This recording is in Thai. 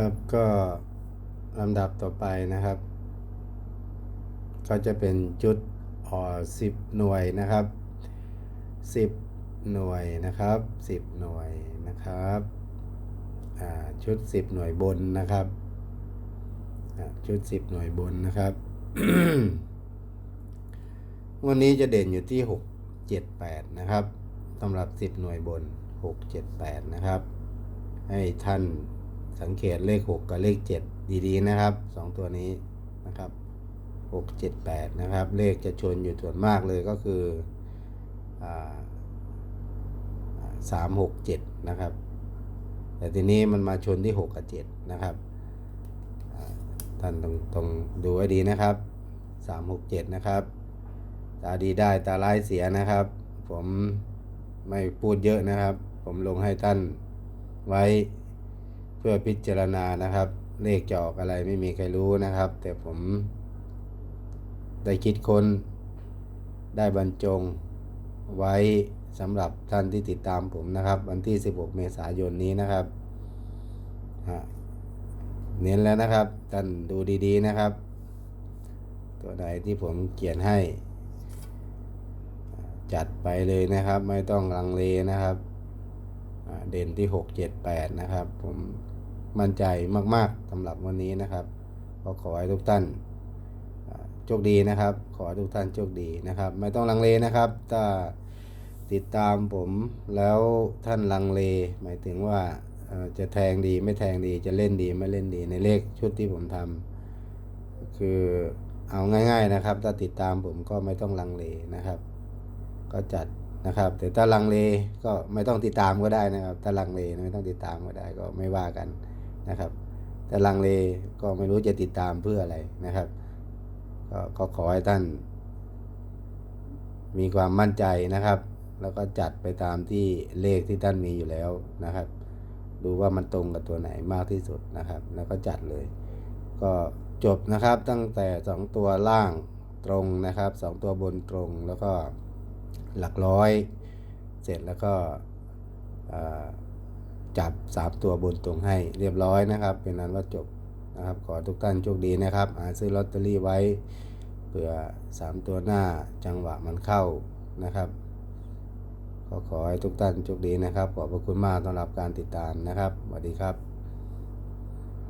ครับก็ลำดับต่อไปนะครับ ก็จะเป็นจุดอ่อสิบหน่วยนะครับสิบหน่วยนะครับสิบหน่วยนะครับชุดสิบหน่วยบนนะครับชุดสิบหน่วยบนนะครับ วันนี้จะเด่นอยู่ที่หกเจ็ดแปดนะครับสำหรับสิบหน่วยบนหกเจ็ดแปดนะครับ ให้ท่าน สังเกตเลข 6 กับเลข 7 ดีๆนะครับ 2 ตัวนี้นะครับ 6 7 8 นะครับ เลขจะชนอยู่ส่วนมากเลยก็คือสามหกเจ็ดนะครับ แต่ทีนี้มันมาชนที่6กับ7นะครับท่านต้องต้องดูให้ดีนะครับ3 6 7นะครับ ตาดีได้ตาร้ายเสียนะครับ ผมไม่พูดเยอะนะครับ ผมลงให้ท่านไว้ พื่อพิจารณานะครับ เลขจะออกอะไรไม่มีใครรู้นะครับ แต่ผมได้คิดค้นได้บรรจงไว้สำหรับท่านที่ติดตามผมนะครับ วันที่ 16 เมษายนนี้นะครับเน้นแล้วนะครับท่านดูดีๆนะครับ ตัวใดที่ผมเขียนให้ จัดไปเลยนะครับ ไม่ต้องลังเลนะครับเด่นที่ 6 7 8 นะครับ ผม มั่นใจมากๆสำหรับวันนี้นะครับก็ขอให้ทุกท่านโชคดีนะครับ ขอให้ทุกท่านโชคดีนะครับ ไม่ต้องลังเลนะครับ ถ้าติดตามผมแล้วท่านลังเล หมายถึงว่าจะแทงดีไม่แทงดีจะเล่นดีไม่เล่นดีในเลขชุดที่ผมทำคือเอาง่าย ๆนะครับ ถ้าติดตามผมก็ไม่ต้องลังเลนะครับ ก็จัดนะครับ แต่ถ้าลังเลก็ไม่ต้องติดตามก็ได้นะครับ ถ้าลังเลไม่ต้องติดตามก็ได้ก็ไม่ว่ากัน นะครับ แต่ลังเลก็ไม่รู้จะติดตามเพื่ออะไรนะครับก็ก็ขอให้ท่าน มีความมั่นใจนะครับ แล้วก็จัดไปตามที่เลขที่ท่านมีอยู่แล้วนะครับ ดูว่ามันตรงกับตัวไหนมากที่สุดนะครับ แล้วก็จัดเลย ก็จบนะครับตั้งแต่สองตัวล่างตรงนะครับสองตัวบนตรงแล้วก็หลักร้อย เสร็จแล้วก็อ่า จับสามตัวบนตรงให้เรียบร้อยนะครับ เป็นนั้นว่าจบนะครับ ขอทุกท่านโชคดีนะครับหาซื้อลอตเตอรี่ไว้เผื่อสามตัวหน้าจังหวะมันเข้านะครับก็ขอให้ทุกท่านโชคดีนะครับ ขอบพระคุณมากสำหรับการติดตามนะครับสวัสดีครับ